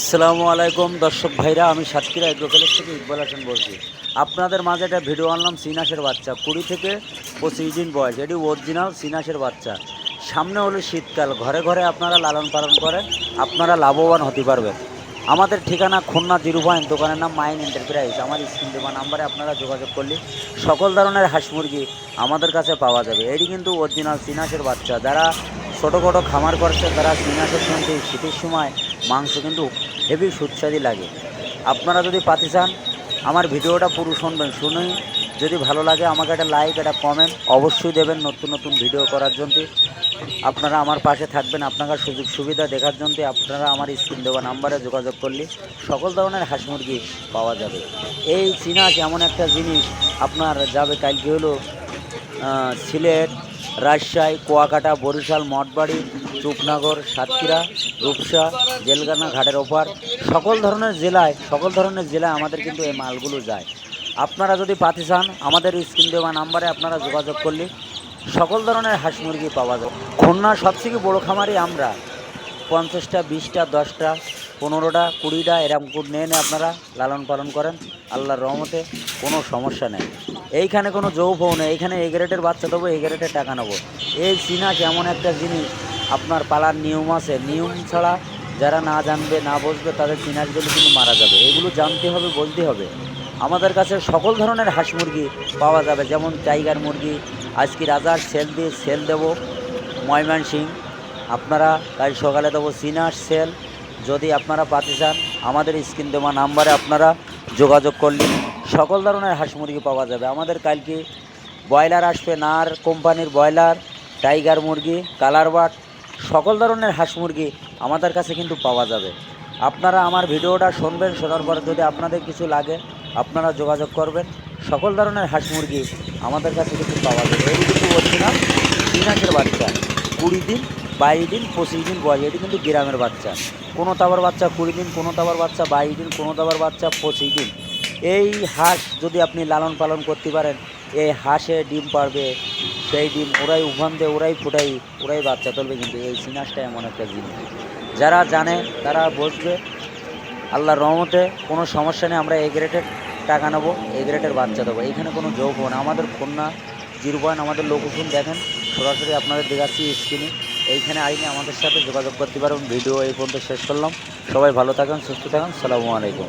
আসসালামু আলাইকুম দর্শক ভাইরা, আমি সাতক্ষীরা এগ্রোকলেজ থেকে ইকবাল হাসান বলছি। আপনাদের মাঝে একটা ভিডিও আনলাম সিনাসের বাচ্চা, কুড়ি থেকে পঁচিশ দিন বয়স, এটি অরিজিনাল সিনাসের বাচ্চা। সামনে হলো শীতকাল, ঘরে ঘরে আপনারা লালন পালন করেন, আপনারা লাভবান হতে পারবেন। আমাদের ঠিকানা খুলনা জিরো পয়েন্ট, দোকানের নাম মাইন এন্টারপ্রাইজ। আমার স্ক্রিন দেওয়া নাম্বারে আপনারা যোগাযোগ করলে সকল ধরনের হাঁস মুরগি আমাদের কাছে পাওয়া যাবে। এটি কিন্তু অরিজিনাল সিনাসের বাচ্চা। যারা ছোটো খাটো খামার করছে তারা সিনাসের কিন্তু শীতের সময় মাংস কিন্তু হেভি সুস্বাদু লাগে। আপনারা যদি পাতি চান, আমার ভিডিওটা পুরো শুনবেন, শুনেই যদি ভালো লাগে আমাকে একটা লাইক একটা কমেন্ট অবশ্যই দেবেন নতুন নতুন ভিডিও করার জন্য। আপনারা আমার পাশে থাকবেন আপনার সুযোগ সুবিধা দেখার জন্য আপনারা আমার স্ক্রিন দেওয়া নাম্বারে যোগাযোগ করলে সকল ধরনের হাঁস মুরগি পাওয়া যাবে। এই চিনাস এমন একটা জিনিস, আপনার যাবে কালকে হলো সিলেট রাজশাহী, কুয়াকাটা, বরিশাল, মঠবাড়ি, চুপনগর, সাতক্ষীরা, রূপসা জেলগানা ঘাটের ওপার, সকল ধরনের জেলায়, সকল ধরনের জেলায় আমাদের কিন্তু এই মালগুলো যায়। আপনারা যদি পাতি চান, আমাদের স্ক্রিন দেওয়া নাম্বারে আপনারা যোগাযোগ করলে সকল ধরনের হাঁস মুরগি পাওয়া যায়। খুলনার সবথেকে বড় খামারই আমরা। পঞ্চাশটা, বিশটা, দশটা, পনেরোটা, কুড়িটা, এরকম নিয়ে নিয়ে আপনারা লালন পালন করেন। আল্লাহর রহমতে কোনো সমস্যা নেই। এইখানে কোনো যৌফও নেই, এইখানে এই গ্রেডের বাচ্চা দেবো এই গ্রেডের টাকা নেব। এই সিনাস এমন একটা জিনিস, আপনার পালার নিয়ম আছে। নিয়ম ছাড়া যারা না জানবে, না বুঝবে, তাদের সিনাসগুলো কিন্তু মারা যাবে। এগুলো জানতে হবে, বলতে হবে। আমাদের কাছে সকল ধরনের হাঁস মুরগি পাওয়া যাবে, যেমন টাইগার মুরগি, আজকে রাজার সেল দিয়ে সেল দেবো ময়মান সিং আপনারা কাল সকালে দেবো সিনার সেল। যদি আপনারা পাতে চান, আমাদের স্ক্রিন দেওয়া নাম্বারে আপনারা যোগাযোগ করলে সকল ধরনের হাঁস মুরগি পাওয়া যাবে। আমাদের কালকে ব্রয়লার আসবে, নার কোম্পানির ব্রয়লার, টাইগার মুরগি, কালার বাট সকল ধরনের হাঁস মুরগি আমাদের কাছে কিন্তু পাওয়া যাবে। আপনারা আমার ভিডিওটা শুনবেন, শোনার পরে যদি আপনাদের কিছু লাগে, আপনারা যোগাযোগ করবেন। সকল ধরনের হাঁস মুরগি আমাদের কাছে কিন্তু পাওয়া যাবে। এটি কিন্তু তিন হাঁসের বাচ্চা, কুড়ি দিন, বাইশ দিন, পঁচিশ দিন বয়স, এটি কিন্তু গ্রামের বাচ্চা। কোনো তাবার বাচ্চা কুড়ি দিন, কোনো তাবার বাচ্চা বাইশ দিন, কোনো তাবার বাচ্চা পঁচিশ দিন। এই হাঁস যদি আপনি লালন পালন করতে পারেন এই হাঁসে ডিম পারবে, সেই ডিম ওরাই উভান দিয়ে, ওরাই ফুটাই, ওরাই বাচ্চা তুলবে কিন্তু এই সিনাসটা এমন একটা জিনিস যারা জানে তারা বসবে আল্লাহর রহমতে কোনো সমস্যা নেই, আমরা এই গ্রেটের টাকা নেব এই গ্রেটের বাচ্চা দেবো। এখানে কোনো যোগ হবে না আমাদের খুলনা জিরো পয়েন্ট আমাদের লোকেশন দেখেন, সরাসরি আপনাদের দেখাচ্ছি স্ক্রিনে এইখানে আইনে আমাদের সাথে যোগাযোগ করতে পারবেন ভিডিও এই পর্যন্ত শেষ করলাম। সবাই ভালো থাকেন, সুস্থ থাকেন। সালামু আলাইকুম।